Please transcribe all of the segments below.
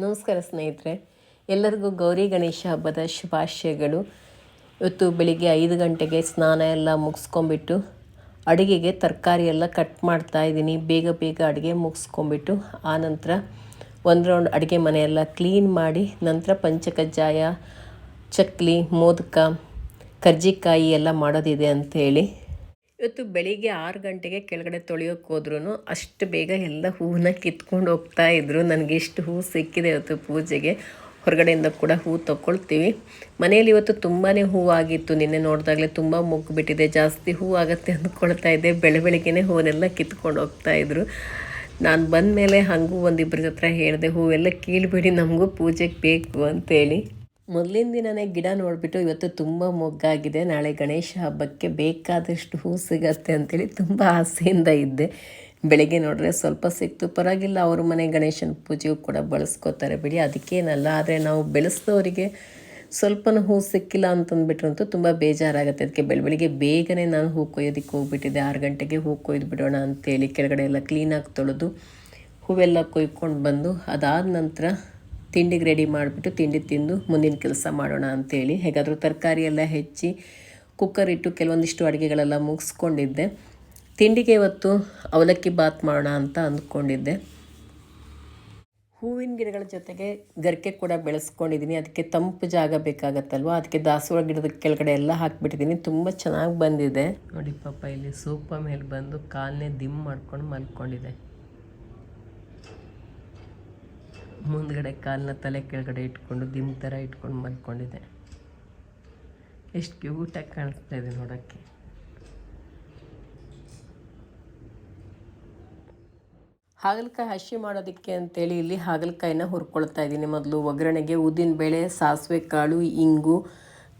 ನಮಸ್ಕಾರ ಸ್ನೇಹಿತರೆ, ಎಲ್ಲರಿಗೂ ಗೌರಿ ಗಣೇಶ ಹಬ್ಬದ ಶುಭಾಶಯಗಳು. ಇವತ್ತು ಬೆಳಿಗ್ಗೆ ಐದು ಗಂಟೆಗೆ ಸ್ನಾನ ಎಲ್ಲ ಮುಗಿಸ್ಕೊಂಬಿಟ್ಟು ಅಡುಗೆಗೆ ತರಕಾರಿ ಎಲ್ಲ ಕಟ್ ಮಾಡ್ತಾ ಇದ್ದೀನಿ. ಬೇಗ ಬೇಗ ಅಡುಗೆ ಮುಗಿಸ್ಕೊಂಬಿಟ್ಟು ಆನಂತರ ಒಂದು ರೌಂಡ್ ಅಡುಗೆ ಮನೆಯೆಲ್ಲ ಕ್ಲೀನ್ ಮಾಡಿ ನಂತರ ಪಂಚಕಜ್ಜಾಯ, ಚಕ್ಲಿ, ಮೋದಕ, ಕರ್ಜಿಕಾಯಿ ಎಲ್ಲ ಮಾಡೋದಿದೆ ಅಂಥೇಳಿ ಇವತ್ತು ಬೆಳಿಗ್ಗೆ ಆರು ಗಂಟೆಗೆ ಕೆಳಗಡೆ ತೊಳೆಯೋಕ್ಕೆ ಹೋದ್ರೂ ಅಷ್ಟು ಬೇಗ ಎಲ್ಲ ಹೂವನ್ನ ಕಿತ್ಕೊಂಡು ಹೋಗ್ತಾ ಇದ್ರು. ನನಗೆ ಎಷ್ಟು ಹೂ ಸಿಕ್ಕಿದೆ ಇವತ್ತು ಪೂಜೆಗೆ. ಹೊರಗಡೆಯಿಂದ ಕೂಡ ಹೂ ತಗೊಳ್ತೀವಿ ಮನೆಯಲ್ಲಿ ಇವತ್ತು ತುಂಬಾ ಹೂವಾಗಿತ್ತು. ನಿನ್ನೆ ನೋಡಿದಾಗಲೇ ತುಂಬ ಮುಗ್ಗಿಬಿಟ್ಟಿದೆ ಜಾಸ್ತಿ ಹೂ ಆಗುತ್ತೆ ಅಂದ್ಕೊಳ್ತಾ ಇದ್ದೆ. ಬೆಳೆ ಬೆಳಿಗ್ಗೆನೇ ಹೂವನ್ನೆಲ್ಲ ಕಿತ್ಕೊಂಡು ಹೋಗ್ತಾ ಇದ್ರು. ನಾನು ಬಂದ ಮೇಲೆ ಹಾಗೂ ಒಂದಿಬ್ಬರ ಹತ್ರ ಹೇಳಿದೆ, ಹೂವೆಲ್ಲ ಕೀಳ್ಬಿಡಿ, ನಮಗೂ ಪೂಜೆಗೆ ಬೇಕು ಅಂತೇಳಿ. ಮೊದಲಿನ ದಿನನೇ ಗಿಡ ನೋಡಿಬಿಟ್ಟು ಇವತ್ತು ತುಂಬ ಮೊಗ್ಗಾಗಿದೆ. ನಾಳೆ ಗಣೇಶ ಹಬ್ಬಕ್ಕೆ ಬೇಕಾದಷ್ಟು ಹೂ ಸಿಗತ್ತೆ ಅಂತೇಳಿ ತುಂಬ ಆಸೆಯಿಂದ ಇದ್ದೆ. ಬೆಳಗ್ಗೆ ನೋಡಿದ್ರೆ ಸ್ವಲ್ಪ ಸಿಕ್ತು. ಪರವಾಗಿಲ್ಲ, ಅವ್ರ ಮನೆ ಗಣೇಶನ ಪೂಜೆಗೂ ಕೂಡ ಬಳಸ್ಕೋತಾರೆ ಬಿಡಿ. ಅದಕ್ಕೇನಲ್ಲ, ಆದರೆ ನಾವು ಬೆಳೆಸಿದವರಿಗೆ ಸ್ವಲ್ಪನೂ ಹೂ ಸಿಕ್ಕಿಲ್ಲ ಅಂತಂದ್ಬಿಟ್ರಂತೂ ತುಂಬ ಬೇಜಾರಾಗುತ್ತೆ. ಅದಕ್ಕೆ ಬೆಳ ಬೆಳಿಗ್ಗೆ ಬೇಗನೆ ನಾನು ಹೂ ಕೊಯ್ಯೋದಕ್ಕೆ ಹೋಗ್ಬಿಟ್ಟಿದ್ದೆ. ಆರು ಗಂಟೆಗೆ ಹೂ ಕೊಯ್ದು ಬಿಡೋಣ ಅಂತೇಳಿ ಕೆಳಗಡೆ ಎಲ್ಲ ಕ್ಲೀನಾಗಿ ತೊಳೆದು ಹೂವೆಲ್ಲ ಕೊಯ್ಕೊಂಡು ಬಂದು ಅದಾದ ನಂತರ ತಿಂಡಿಗೆ ರೆಡಿ ಮಾಡಿಬಿಟ್ಟು ತಿಂಡಿ ತಿಂದು ಮುಂದಿನ ಕೆಲಸ ಮಾಡೋಣ ಅಂಥೇಳಿ ಹೇಗಾದರೂ ತರಕಾರಿ ಎಲ್ಲ ಹೆಚ್ಚಿ ಕುಕ್ಕರ್ ಇಟ್ಟು ಕೆಲವೊಂದಿಷ್ಟು ಅಡುಗೆಗಳೆಲ್ಲ ಮುಗಿಸ್ಕೊಂಡಿದ್ದೆ. ತಿಂಡಿಗೆ ಇವತ್ತು ಅವಲಕ್ಕಿ ಬಾತ್ ಮಾಡೋಣ ಅಂತ ಅಂದ್ಕೊಂಡಿದ್ದೆ. ಹೂವಿನ ಗಿಡಗಳ ಜೊತೆಗೆ ಗರಿಕೆ ಕೂಡ ಬೆಳೆಸ್ಕೊಂಡಿದ್ದೀನಿ. ಅದಕ್ಕೆ ತಂಪು ಜಾಗ ಬೇಕಾಗತ್ತಲ್ವ? ಅದಕ್ಕೆ ದಾಸವಾಳ ಗಿಡದ ಕೆಳಗಡೆ ಎಲ್ಲ ಹಾಕಿಬಿಟ್ಟಿದ್ದೀನಿ. ತುಂಬ ಚೆನ್ನಾಗಿ ಬಂದಿದೆ. ನೋಡಿ ಪಾಪ, ಇಲ್ಲಿ ಸೂಪ ಮೇಲೆ ಬಂದು ಕಾಲನ್ನೇ ದಿಮ್ ಮಾಡ್ಕೊಂಡು ಮಲ್ಕೊಂಡಿದೆ. ಮುಂದ್ಗಡೆ ಕಾಲನ್ನ ತಲೆ ಕೆಳಗಡೆ ಇಟ್ಕೊಂಡು ದಿಮ್ ಥರ ಇಟ್ಕೊಂಡು ಮಲ್ಕೊಂಡಿದೆ ಎಷ್ಟು ಕ್ಯೂಟಾಗಿ ಕಾಣಿಸ್ತಾ ಇದೆ ನೋಡೋಕ್ಕೆ. ಹಾಗಲಕಾಯಿ ಹಸಿ ಮಾಡೋದಕ್ಕೆ ಅಂತೇಳಿ ಇಲ್ಲಿ ಹಾಗಲಕಾಯಿನ ಹುರ್ಕೊಳ್ತಾ ಇದ್ದೀನಿ. ಮೊದಲು ಒಗ್ಗರಣೆಗೆ ಉದ್ದಿನಬೇಳೆ ಸಾಸಿವೆ, ಕಾಳು, ಇಂಗು,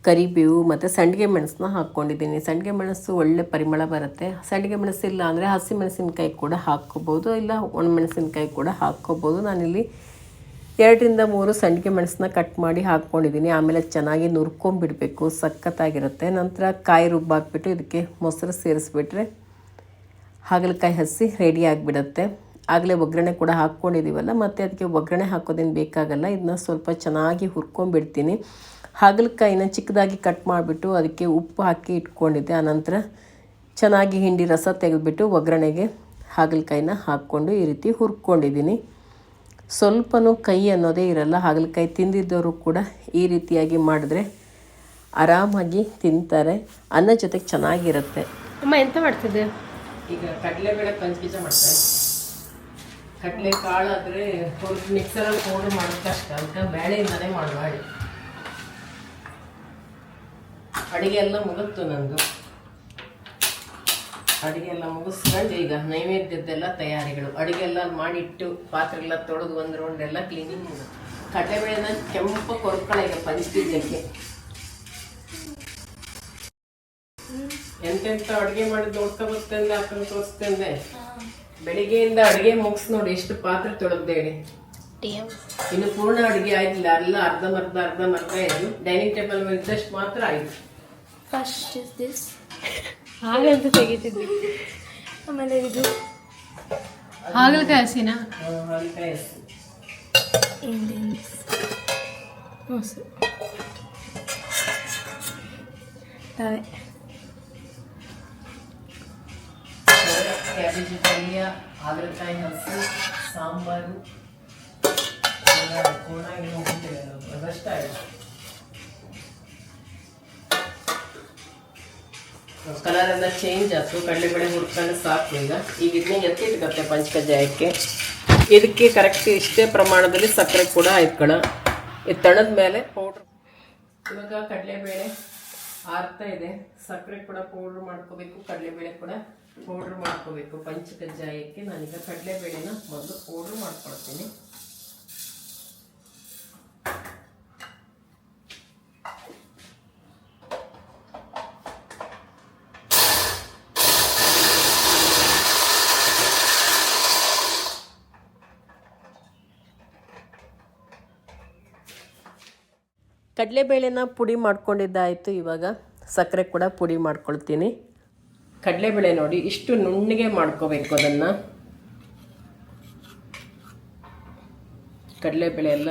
ಕರಿಬೇವು ಮತ್ತು ಸಂಡಿಗೆ ಮೆಣಸನ್ನ ಹಾಕ್ಕೊಂಡಿದ್ದೀನಿ. ಸಂಡಿಗೆ ಮೆಣಸು ಒಳ್ಳೆ ಪರಿಮಳ ಬರುತ್ತೆ. ಸಂಡಿಗೆ ಮೆಣಸು ಇಲ್ಲ ಅಂದರೆ ಹಸಿ ಮೆಣಸಿನ್ಕಾಯಿ ಕೂಡ ಹಾಕ್ಕೋಬೋದು. ಇಲ್ಲ ಒಣ ಮೆಣಸಿನ್ಕಾಯಿ ಕೂಡ ಹಾಕ್ಕೋಬೋದು. ನಾನಿಲ್ಲಿ ಎರಡರಿಂದ ಮೂರು ಸಂಡಿಗೆ ಮೆಣಸನ್ನ ಕಟ್ ಮಾಡಿ ಹಾಕ್ಕೊಂಡಿದ್ದೀನಿ. ಆಮೇಲೆ ಚೆನ್ನಾಗಿ ನುರ್ಕೊಂಬಿಡಬೇಕು ಸಖತ್ತಾಗಿರುತ್ತೆ. ನಂತರ ಕಾಯಿ ರುಬ್ಬಾಕ್ಬಿಟ್ಟು ಇದಕ್ಕೆ ಮೊಸರು ಸೇರಿಸ್ಬಿಟ್ರೆ ಹಾಗಲಕಾಯಿ ಹಸಿ ರೆಡಿ ಆಗಿಬಿಡುತ್ತೆ. ಆಗಲೇ ಒಗ್ಗರಣೆ ಕೂಡ ಹಾಕ್ಕೊಂಡಿದ್ದೀವಲ್ಲ ಮತ್ತು ಅದಕ್ಕೆ ಒಗ್ಗರಣೆ ಹಾಕೋದೇನು ಬೇಕಾಗಲ್ಲ. ಇದನ್ನ ಸ್ವಲ್ಪ ಚೆನ್ನಾಗಿ ಹುರ್ಕೊಂಡ್ಬಿಡ್ತೀನಿ. ಹಾಗಲಕಾಯಿನ ಚಿಕ್ಕದಾಗಿ ಕಟ್ ಮಾಡಿಬಿಟ್ಟು ಅದಕ್ಕೆ ಉಪ್ಪು ಹಾಕಿ ಇಟ್ಕೊಂಡಿದ್ದೆ. ಆನಂತರ ಚೆನ್ನಾಗಿ ಹಿಂಡಿ ರಸ ತೆಗೆದುಬಿಟ್ಟು ಒಗ್ಗರಣೆಗೆ ಹಾಗಲಕಾಯಿನ ಹಾಕ್ಕೊಂಡು ಈ ರೀತಿ ಹುರ್ಕೊಂಡಿದ್ದೀನಿ. ಸ್ವಲ್ಪನೂ ಕೈ ಅನ್ನೋದೇ ಇರಲ್ಲ. ಹಾಗಲಕಾಯಿ ತಿಂದಿದ್ದವರು ಕೂಡ ಈ ರೀತಿಯಾಗಿ ಮಾಡಿದ್ರೆ ಆರಾಮಾಗಿ ತಿಂತಾರೆ. ಅನ್ನ ಜೊತೆಗೆ ಚೆನ್ನಾಗಿರುತ್ತೆ. ಅಮ್ಮ ಎಂತ ಮಾಡ್ತಿದ್ದೆ? ಈಗ ಕಡಲೆಬೇಳೆ ಪಂಚಬೀಜ ಮಾಡ್ತಾರೆ ಕಡಲೆ ಕಾಳು ಆದರೆ ಮಿಕ್ಸರಲ್ಲಿ ಪೌಡ್ರ್ ಮಾಡೋದು ಕಷ್ಟ ಅಂತ ಬೇಳೆಯಿಂದನೇ ಮಾಡಬಾಡಿ ಅಡುಗೆ ಅಡಿಗೆ ಎಲ್ಲ ಮುಗಿತು ನಂದು. ಅಡಿಗೆ ಎಲ್ಲ ಮುಗಿಸ್ಕೊಂಡು ಈಗ ನೈವೇದ್ಯದ್ದೆಲ್ಲ ತಯಾರಿಗಳು. ಅಡುಗೆ ಎಲ್ಲ ಮಾಡಿಟ್ಟು ಪಾತ್ರೆ ಎಲ್ಲ ತೊಳೆದು ಒಂದು ರೌಂಡೆಲ್ಲ ಕ್ಲೀನಿಂಗ್ ಕಡಲೆಬೇಳೆನ ಕೆಂಪ ಕೊರ್ಕಳ ಈಗ ಪಂಚಬೀಜಕ್ಕೆ ಎಂತೆಂತ ಅಡುಗೆ ಮಾಡಿ ನೋಡ್ಕೊ ಬರ್ತಂದೆ ಹಾಕೊಂಡು ತೋರಿಸ್ತಂದೆ ಬೆಳಿಗ್ಗೆಯಿಂದ ಅಡುಗೆ ಮುಗಿಸ್ ನೋಡಿ ಎಷ್ಟು ಪಾತ್ರೆ ತೊಳೆದೇಳಿ ಇನ್ನು ಪೂರ್ಣ ಅಡುಗೆ ಆಯ್ತಿಲ್ಲ ಎಲ್ಲ ಅರ್ಧಂಬರ್ಧ ಅರ್ಧಂಬರ್ಧ ಇದು ಡೈನಿಂಗ್ ಟೇಬಲ್ ಮೇಲೆ ಇದ್ದಷ್ಟು ಮಾತ್ರ ಆಯ್ತು. ಫಸ್ಟ್ ಇಸ್ ದಿಸ್ ಹಾಗಂತ ತೆಗಿತಿದ್ವಿ ಆಮೇಲೆ ಇದು ಹಾಗಲಕಾಯಿ ಹಸಿನ ಹಾಗಲಕಾಯಿ ಹಸಿ. ಇಂಡಿಯನ್ಸ್. ಮೊಸರು ತವೆ ಕ್ಯಾಬೇಜ್ ಪಲ್ಯ ಹಾಗಲಕಾಯಿ ಹಸಿ ಸಾಂಬಾರು ಎಲ್ಲ ಕಲರ್ ಎಲ್ಲ ಚೇಂಜ್ ಆಯ್ತು. ಕಡಲೆಬೇಳೆ ಹುರ್ಕೊಂಡು ಸಾಕು ಈಗ. ಈಗ ಇದನ್ನ ಎತ್ತಿಟ್ಕತ್ತೆ ಪಂಚಕಜ್ಜಾಯಕ್ಕೆ. ಇದಕ್ಕೆ ಕರೆಕ್ಟ್ ಇಷ್ಟೇ ಪ್ರಮಾಣದಲ್ಲಿ ಸಕ್ಕರೆ ಕೂಡ ಹಾಯ್ಕೊಳ ಇದು ತಣದ ಮೇಲೆ ಪೌಡ್ರ್ ಇವಾಗ ಕಡಲೆಬೇಳೆ ಆರ್ತಾ ಇದೆ. ಸಕ್ಕರೆ ಕೂಡ ಪೌಡ್ರ್ ಮಾಡ್ಕೋಬೇಕು ಕಡಲೆಬೇಳೆ ಕೂಡ ಪೌಡ್ರ್ ಮಾಡ್ಕೋಬೇಕು. ಪಂಚಕಜ್ಜಾಯಕ್ಕೆ ನಾನೀಗ ಕಡಲೆಬೇಳೆನ ಮೊದಲು ಪೌಡ್ರ್ ಮಾಡ್ಕೊಳ್ತೀನಿ. ಕಡಲೆಬೇಳೆನ ಪುಡಿ ಮಾಡ್ಕೊಂಡಿದ್ದಾಯಿತು. ಇವಾಗ ಸಕ್ಕರೆ ಕೂಡ ಪುಡಿ ಮಾಡ್ಕೊಳ್ತೀನಿ. ಕಡಲೆಬೇಳೆ ನೋಡಿ, ಇಷ್ಟು ನುಣ್ಣಗೆ ಮಾಡ್ಕೋಬೇಕು ಅದನ್ನು. ಕಡಲೆಬೇಳೆ ಎಲ್ಲ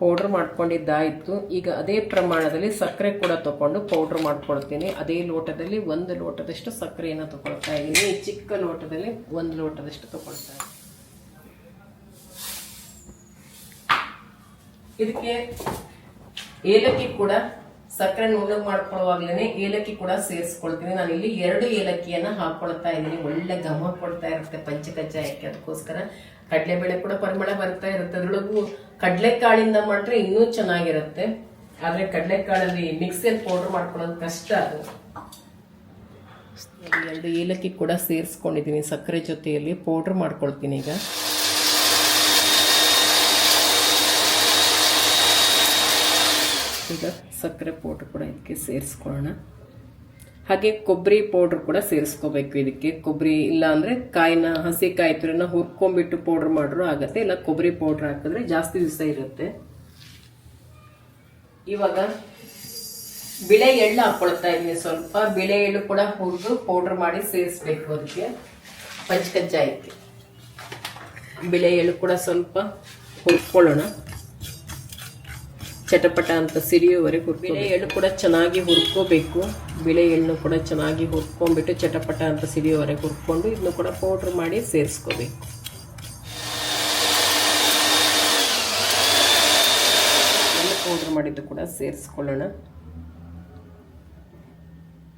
ಪೌಡ್ರ್ ಮಾಡ್ಕೊಂಡಿದ್ದಾಯಿತು. ಈಗ ಅದೇ ಪ್ರಮಾಣದಲ್ಲಿ ಸಕ್ಕರೆ ಕೂಡ ತೊಗೊಂಡು ಪೌಡ್ರ್ ಮಾಡ್ಕೊಳ್ತೀನಿ. ಅದೇ ಲೋಟದಲ್ಲಿ ಒಂದು ಲೋಟದಷ್ಟು ಸಕ್ಕರೆಯನ್ನು ತಗೊಳ್ತಾ ಇದ್ದೀನಿ. ಚಿಕ್ಕ ಲೋಟದಲ್ಲಿ ಒಂದು ಲೋಟದಷ್ಟು ತೊಗೊಳ್ತಾ ಇದ್ದೀನಿ. ಇದಕ್ಕೆ ಏಲಕ್ಕಿ ಕೂಡ ಸಕ್ಕರೆ ನುಣ್ಣಗೆ ಮಾಡ್ಕೊಳ್ಳುವಾಗ್ಲೇನೆ ಏಲಕ್ಕಿ ಕೂಡ ಸೇರಿಸ್ಕೊಳ್ತೀನಿ ನಾನು ಇಲ್ಲಿ ಎರಡು ಏಲಕ್ಕಿಯನ್ನ ಹಾಕೊಳ್ತಾ ಇದ್ದೀನಿ. ಒಳ್ಳೆ ಘಮ ಕೊಡ್ತಾ ಇರುತ್ತೆ ಪಂಚಕಜ್ಜಾಯಕ್ಕೆ. ಅದಕ್ಕೋಸ್ಕರ ಕಡಲೆಬೇಳೆ ಕೂಡ ಪರಿಮಳ ಬರ್ತಾ ಇರುತ್ತೆ. ಅದ್ರೊಳಗೂ ಕಡಲೆಕಾಳಿಂದ ಮಾಡಿದ್ರೆ ಇನ್ನೂ ಚೆನ್ನಾಗಿರುತ್ತೆ. ಆದ್ರೆ ಕಡಲೆಕಾಳಲ್ಲಿ ಮಿಕ್ಸಿಯಲ್ಲಿ ಪೌಡರ್ ಮಾಡ್ಕೊಳ್ಳೋದು ಕಷ್ಟ ಅದು. ಎರಡು ಏಲಕ್ಕಿ ಕೂಡ ಸೇರಿಸ್ಕೊಂಡಿದ್ದೀನಿ ಸಕ್ಕರೆ ಜೊತೆಯಲ್ಲಿ. ಪೌಡ್ರ್ ಮಾಡ್ಕೊಳ್ತೀನಿ ಈಗ. ಈಗ ಸಕ್ಕರೆ ಪೌಡ್ರ್ ಕೂಡ ಇದಕ್ಕೆ ಸೇರಿಸ್ಕೊಳ್ಳೋಣ. ಹಾಗೆ ಕೊಬ್ಬರಿ ಪೌಡ್ರ್ ಕೂಡ ಸೇರಿಸ್ಕೋಬೇಕು ಇದಕ್ಕೆ. ಕೊಬ್ಬರಿ ಇಲ್ಲ ಅಂದರೆ ಕಾಯಿನ, ಹಸಿ ಕಾಯಿ ತುರಿನ ಹುರ್ಕೊಂಬಿಟ್ಟು ಪೌಡ್ರ್ ಮಾಡ್ರು ಆಗುತ್ತೆ. ಇಲ್ಲ ಕೊಬ್ಬರಿ ಪೌಡ್ರ್ ಹಾಕಿದ್ರೆ ಜಾಸ್ತಿ ದಿವಸ ಇರುತ್ತೆ. ಇವಾಗ ಬಿಳೆ ಎಳ್ಳು ಹಾಕ್ಕೊಳ್ತಾ ಇದ್ದೀನಿ. ಸ್ವಲ್ಪ ಬಿಳೆ ಎಳ್ಳು ಕೂಡ ಹುರಿದು ಪೌಡ್ರ್ ಮಾಡಿ ಸೇರಿಸ್ಬೇಕು ಅದಕ್ಕೆ. ಪಂಚಕಜ್ಜಾಯಕ್ಕೆ. ಬಿಳೆ ಎಳ್ಳು ಕೂಡ ಸ್ವಲ್ಪ ಹುರ್ಕೊಳ್ಳೋಣ. ಚಟಪಟ ಅಂತ ಸಿರಿಯೋವರೆಗೆ ಬಿಳೆ ಎಳ್ಳು ಕೂಡ ಚೆನ್ನಾಗಿ ಹುರ್ಕೋಬೇಕು. ಬಿಳೆ ಎಳ್ಳು ಕೂಡ ಚೆನ್ನಾಗಿ ಹುರ್ಕೊಂಡ್ಬಿಟ್ಟು ಚಟಪಟ ಅಂತ ಸಿರಿಯೋವರೆಗೆ ಹುರ್ಕೊಂಡು ಇದನ್ನು ಕೂಡ ಪೌಡ್ರ್ ಮಾಡಿ ಸೇರಿಸ್ಕೋಬೇಕು. ಎಳ್ಳು ಪೌಡ್ರ್ ಮಾಡಿದ್ದು ಕೂಡ ಸೇರಿಸ್ಕೊಳ್ಳೋಣ.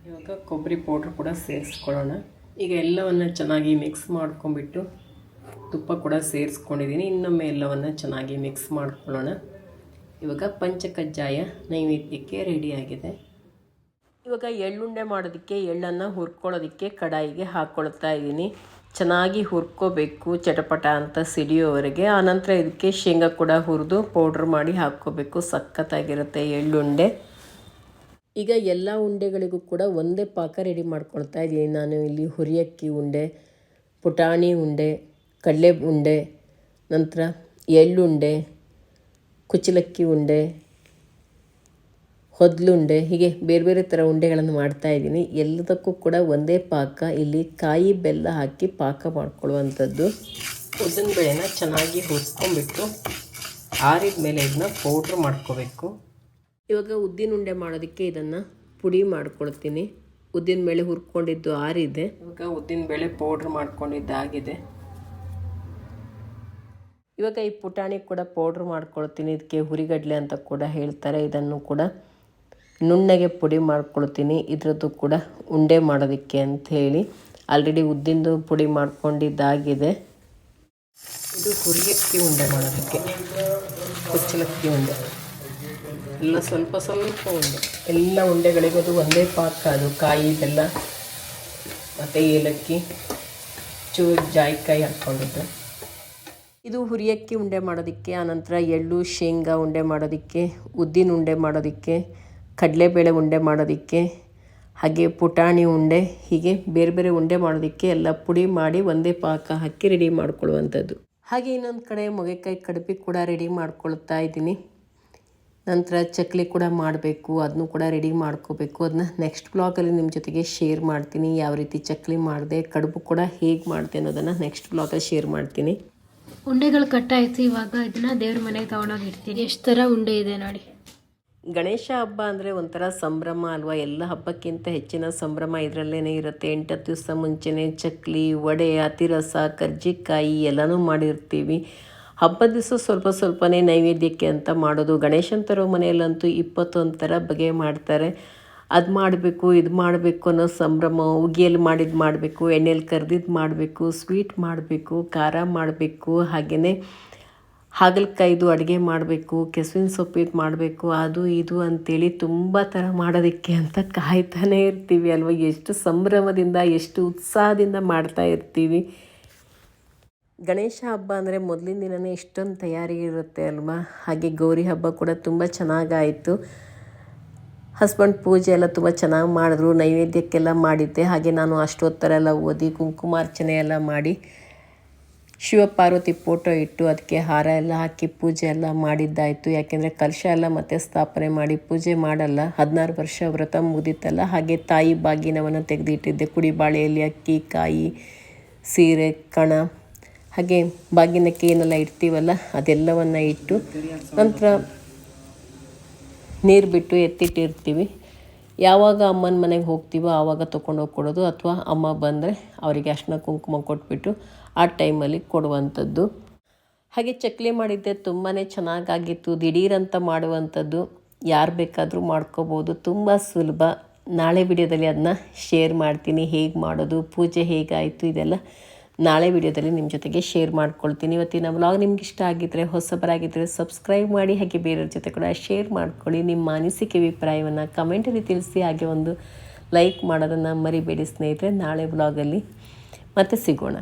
ಇವಾಗ ಕೊಬ್ಬರಿ ಪೌಡ್ರ್ ಕೂಡ ಸೇರಿಸ್ಕೊಳ್ಳೋಣ. ಈಗ ಎಲ್ಲವನ್ನು ಚೆನ್ನಾಗಿ ಮಿಕ್ಸ್ ಮಾಡ್ಕೊಂಬಿಟ್ಟು ತುಪ್ಪ ಕೂಡ ಸೇರಿಸ್ಕೊಂಡಿದ್ದೀನಿ. ಇನ್ನೊಮ್ಮೆ ಎಲ್ಲವನ್ನು ಚೆನ್ನಾಗಿ ಮಿಕ್ಸ್ ಮಾಡ್ಕೊಳ್ಳೋಣ. ಇವಾಗ ಪಂಚಕಜ್ಜಾಯ ನೈವೇದ್ಯಕ್ಕೆ ರೆಡಿಯಾಗಿದೆ ಇವಾಗ ಎಳ್ಳುಂಡೆ ಮಾಡೋದಕ್ಕೆ, ಎಳ್ಳನ್ನು ಹುರ್ಕೊಳ್ಳೋದಕ್ಕೆ ಕಡಾಯಿಗೆ ಹಾಕ್ಕೊಳ್ತಾ ಇದ್ದೀನಿ. ಚೆನ್ನಾಗಿ ಹುರ್ಕೋಬೇಕು, ಚಟಪಟ ಅಂತ ಸಿಡಿಯೋವರೆಗೆ. ಆನಂತರ ಇದಕ್ಕೆ ಶೇಂಗಾ ಕೂಡ ಹುರಿದು ಪೌಡ್ರ್ ಮಾಡಿ ಹಾಕ್ಕೋಬೇಕು. ಸಖತ್ತಾಗಿರುತ್ತೆ ಎಳ್ಳುಂಡೆ. ಈಗ ಎಲ್ಲ ಉಂಡೆಗಳಿಗೂ ಕೂಡ ಒಂದೇ ಪಾಕ ರೆಡಿ ಮಾಡ್ಕೊಳ್ತಾ ಇದ್ದೀನಿ. ನಾನು ಇಲ್ಲಿ ಹುರಿಯಕ್ಕಿ ಉಂಡೆ, ಪುಟಾಣಿ ಉಂಡೆ, ಕಡಲೆ ಉಂಡೆ, ನಂತರ ಎಳ್ಳುಂಡೆ ಕುಚ್ಚಲಕ್ಕಿ ಉಂಡೆ ಹೊದ್ಲುಂಡೆ ಹೀಗೆ ಬೇರೆ ಬೇರೆ ಥರ ಉಂಡೆಗಳನ್ನು ಮಾಡ್ತಾ ಇದ್ದೀನಿ. ಎಲ್ಲದಕ್ಕೂ ಕೂಡ ಒಂದೇ ಪಾಕ, ಇಲ್ಲಿ ಕಾಯಿ ಬೆಲ್ಲ ಹಾಕಿ ಪಾಕ ಮಾಡ್ಕೊಳ್ಳುವಂಥದ್ದು. ಉದ್ದಿನಬೇಳೆನ ಚೆನ್ನಾಗಿ ಹುರ್ಸ್ಕೊಂಡ್ಬಿಟ್ಟು ಆರಿದ ಮೇಲೆ ಇದನ್ನ ಪೌಡ್ರ್ ಮಾಡ್ಕೋಬೇಕು. ಇವಾಗ ಉದ್ದಿನ ಉಂಡೆ ಮಾಡೋದಕ್ಕೆ ಇದನ್ನು ಪುಡಿ ಮಾಡ್ಕೊಳ್ತೀನಿ. ಉದ್ದಿನ ಬೇಳೆ ಹುರ್ಕೊಂಡಿದ್ದು ಆರಿದೆ. ಇವಾಗ ಉದ್ದಿನ ಬೇಳೆ ಪೌಡ್ರ್ ಮಾಡ್ಕೊಂಡಿದ್ದಾಗಿದೆ. ಇವಾಗ ಈ ಪುಟಾಣಿ ಕೂಡ ಪೌಡ್ರ್ ಮಾಡ್ಕೊಳ್ತೀನಿ. ಇದಕ್ಕೆ ಹುರಿಗಡಲೆ ಅಂತ ಕೂಡ ಹೇಳ್ತಾರೆ. ಇದನ್ನು ಕೂಡ ನುಣ್ಣಗೆ ಪುಡಿ ಮಾಡ್ಕೊಳ್ತೀನಿ. ಇದರದ್ದು ಕೂಡ ಉಂಡೆ ಮಾಡೋದಕ್ಕೆ ಅಂತ ಹೇಳಿ. ಆಲ್ರೆಡಿ ಉದ್ದಿಂದು ಪುಡಿ ಮಾಡ್ಕೊಂಡಿದ್ದಾಗಿದೆ. ಇದು ಹುರಿಯಕ್ಕಿ ಉಂಡೆ ಮಾಡೋದಕ್ಕೆ. ಕುಚ್ಚಲಕ್ಕಿ ಉಂಡೆ. ಎಲ್ಲ ಸ್ವಲ್ಪ ಸ್ವಲ್ಪ ಉಂಡೆ. ಎಲ್ಲ ಉಂಡೆಗಳಿಗೂ ಅದು ಒಂದೇ ಪಾಕ. ಅದು ಕಾಯಿ, ಬೆಲ್ಲ, ಮತ್ತು ಏಲಕ್ಕಿ, ಚೂರು ಜಾಯಿಕಾಯಿ ಹಾಕ್ಕೊಂಡಿದ್ದು. ಇದು ಹುರಿಯಕ್ಕಿ ಉಂಡೆ ಮಾಡೋದಕ್ಕೆ, ಆನಂತರ ಎಳ್ಳು, ಶೇಂಗಾ ಉಂಡೆ ಮಾಡೋದಕ್ಕೆ, ಉದ್ದಿನ ಉಂಡೆ ಮಾಡೋದಕ್ಕೆ, ಕಡಲೆಬೇಳೆ ಉಂಡೆ ಮಾಡೋದಕ್ಕೆ, ಹಾಗೆ ಪುಟಾಣಿ ಉಂಡೆ, ಹೀಗೆ ಬೇರೆ ಬೇರೆ ಉಂಡೆ ಮಾಡೋದಕ್ಕೆ ಎಲ್ಲ ಪುಡಿ ಮಾಡಿ ಒಂದೇ ಪಾಕ ಹಾಕಿ ರೆಡಿ ಮಾಡ್ಕೊಳ್ಳುವಂಥದ್ದು. ಹಾಗೆ ಇನ್ನೊಂದು ಕಡೆ ಮೊಗೆಕಾಯಿ ಕಡುಬಿ ಕೂಡ ರೆಡಿ ಮಾಡ್ಕೊಳ್ತಾ ಇದ್ದೀನಿ. ನಂತರ ಚಕ್ಲಿ ಕೂಡ ಮಾಡಬೇಕು ಅದನ್ನು ಕೂಡ ರೆಡಿ ಮಾಡ್ಕೋಬೇಕು. ಅದನ್ನ ನೆಕ್ಸ್ಟ್ ಬ್ಲಾಗಲ್ಲಿ ನಿಮ್ಮ ಜೊತೆಗೆ ಶೇರ್ ಮಾಡ್ತೀನಿ, ಯಾವ ರೀತಿ ಚಕ್ಲಿ ಮಾಡಿದೆ, ಕಡುಬು ಕೂಡ ಹೇಗೆ ಮಾಡಿದೆ ಅನ್ನೋದನ್ನು ನೆಕ್ಸ್ಟ್ ಬ್ಲಾಗಲ್ಲಿ ಶೇರ್ ಮಾಡ್ತೀನಿ. ಉಂಡೆಗಳು ಕಟ್ಟಾಯಿತು, ಇವಾಗ ಇದನ್ನ ದೇವ್ರ ಮನೆಗೆ ತಗೊಂಡೋಗಿ ಇಡ್ತೀನಿ. ಎಷ್ಟು ಥರ ಉಂಡೆ ಇದೆ ನೋಡಿ. ಗಣೇಶ ಹಬ್ಬ ಅಂದರೆ ಒಂಥರ ಸಂಭ್ರಮ ಅಲ್ವಾ? ಎಲ್ಲ ಹಬ್ಬಕ್ಕಿಂತ ಹೆಚ್ಚಿನ ಸಂಭ್ರಮ ಇದರಲ್ಲೇ ಇರುತ್ತೆ. ಎಂಟತ್ತು ದಿವಸ ಮುಂಚೆನೇ ಚಕ್ಲಿ, ವಡೆ, ಅತಿರಸ, ಕರ್ಜಿಕಾಯಿ ಎಲ್ಲನೂ ಮಾಡಿರ್ತೀವಿ. ಹಬ್ಬದ ದಿವಸ ಸ್ವಲ್ಪ ಸ್ವಲ್ಪನೇ ನೈವೇದ್ಯಕ್ಕೆ ಅಂತ ಮಾಡೋದು. ಗಣೇಶನ ತರೋ ಮನೆಯಲ್ಲಂತೂ ಇಪ್ಪತ್ತೊಂದು ಥರ ಬಗೆ ಮಾಡ್ತಾರೆ. ಅದು ಮಾಡಬೇಕು, ಇದು ಮಾಡಬೇಕು ಅನ್ನೋ ಸಂಭ್ರಮ ಉಗಿಯಲ್ಲಿ ಮಾಡಿದ್ದು ಮಾಡಬೇಕು, ಎಣ್ಣೆಲಿ ಕರ್ದಿದ್ದು ಮಾಡಬೇಕು, ಸ್ವೀಟ್ ಮಾಡಬೇಕು, ಖಾರ ಮಾಡಬೇಕು ಹಾಗೆಯೇ ಹಾಗಲಕಾಯ್ದು ಅಡುಗೆ ಮಾಡಬೇಕು, ಕೆಸುವಿನ ಸೊಪ್ಪಿದ್ದು ಮಾಡಬೇಕು, ಅದು ಇದು ಅಂತೇಳಿ ತುಂಬ ಥರ ಮಾಡೋದಕ್ಕೆ ಅಂತ ಕಾಯ್ತಾನೇ ಇರ್ತೀವಿ ಅಲ್ವಾ? ಎಷ್ಟು ಸಂಭ್ರಮದಿಂದ, ಎಷ್ಟು ಉತ್ಸಾಹದಿಂದ ಮಾಡ್ತಾ ಇರ್ತೀವಿ. ಗಣೇಶ ಹಬ್ಬ ಅಂದರೆ ಮೊದಲಿನ ದಿನವೇ ಎಷ್ಟೊಂದು ತಯಾರಿ ಇರುತ್ತೆ ಅಲ್ವಾ? ಹಾಗೆ ಗೌರಿ ಹಬ್ಬ ಕೂಡ ತುಂಬ ಚೆನ್ನಾಗಾಯಿತು. ಹಸ್ಬೆಂಡ್ ಪೂಜೆ ಎಲ್ಲ ತುಂಬ ಚೆನ್ನಾಗಿ ಮಾಡಿದ್ರು, ನೈವೇದ್ಯಕ್ಕೆಲ್ಲ ಮಾಡಿದ್ದೆ. ಹಾಗೆ ನಾನು ಅಷ್ಟೊತ್ತರೆಲ್ಲ ಓದಿ ಕುಂಕುಮಾರ್ಚನೆ ಎಲ್ಲ ಮಾಡಿ ಶಿವಪಾರ್ವತಿ ಫೋಟೋ ಇಟ್ಟು ಅದಕ್ಕೆ ಹಾರ ಎಲ್ಲ ಹಾಕಿ ಪೂಜೆ ಎಲ್ಲ ಮಾಡಿದ್ದಾಯಿತು. ಯಾಕೆಂದರೆ ಕಲಶ ಎಲ್ಲ ಮತ್ತೆ ಸ್ಥಾಪನೆ ಮಾಡಿ ಪೂಜೆ ಮಾಡಲ್ಲ, ಹದಿನಾರು ವರ್ಷ ವ್ರತ ಮುಗಿದಿತ್ತಲ್ಲ, ಹಾಗೆ ತಾಯಿ ಬಾಗಿನವನ್ನು ತೆಗೆದಿಟ್ಟಿದ್ದೆ. ಕುಡಿ ಬಾಳೆಯಲ್ಲಿ ಅಕ್ಕಿ, ಕಾಯಿ, ಸೀರೆ, ಕಣ, ಹಾಗೆ ಬಾಗಿನಕ್ಕೆ ಏನೆಲ್ಲ ಇಡ್ತೀವಲ್ಲ ಅದೆಲ್ಲವನ್ನು ಇಟ್ಟು ನಂತರ ನೀರು ಬಿಟ್ಟು ಎತ್ತಿಟ್ಟಿರ್ತೀವಿ. ಯಾವಾಗ ಅಮ್ಮನ ಮನೆಗೆ ಹೋಗ್ತೀವೋ ಆವಾಗ ತೊಗೊಂಡೋಗಿ ಕೊಡೋದು ಅಥವಾ ಅಮ್ಮ ಬಂದರೆ ಅವರಿಗೆ ಅರ್ಶಿನ ಕುಂಕುಮ ಕೊಟ್ಬಿಟ್ಟು ಆ ಟೈಮಲ್ಲಿ ಕೊಡುವಂಥದ್ದು. ಹಾಗೆ ಚಕ್ಲಿ ಮಾಡಿದ್ದೆ ತುಂಬಾ ಚೆನ್ನಾಗಾಗಿತ್ತು. ದಿಢೀರಂತ ಮಾಡುವಂಥದ್ದು. ಯಾರು ಬೇಕಾದರೂ ಮಾಡ್ಕೋಬೋದು. ತುಂಬ ಸುಲಭ. ನಾಳೆ ವಿಡಿಯೋದಲ್ಲಿ ಅದನ್ನ ಶೇರ್ ಮಾಡ್ತೀನಿ. ಹೇಗೆ ಮಾಡೋದು, ಪೂಜೆ ಹೇಗಾಯಿತು ಇದೆಲ್ಲ ನಾಳೆ ವಿಡಿಯೋದಲ್ಲಿ ನಿಮ್ಮ ಜೊತೆಗೆ ಶೇರ್ ಮಾಡ್ಕೊಳ್ತೀನಿ. ಇವತ್ತಿನ ವ್ಲಾಗ್ ನಿಮ್ಗೆ ಇಷ್ಟ ಆಗಿದ್ದರೆ ಹೊಸಬರಾಗಿದ್ದರೆ ಸಬ್ಸ್ಕ್ರೈಬ್ ಮಾಡಿ, ಹಾಗೆ ಬೇರೆಯವ್ರ ಜೊತೆ ಕೂಡ ಶೇರ್ ಮಾಡ್ಕೊಳ್ಳಿ. ನಿಮ್ಮ ಅನಿಸಿಕೆ, ಅಭಿಪ್ರಾಯವನ್ನು ಕಮೆಂಟಲ್ಲಿ ತಿಳಿಸಿ. ಹಾಗೆ ಒಂದು ಲೈಕ್ ಮಾಡೋದನ್ನು ಮರಿಬೇಡಿ ಸ್ನೇಹಿತರೆ. ನಾಳೆ ವ್ಲಾಗಲ್ಲಿ ಮತ್ತೆ ಸಿಗೋಣ.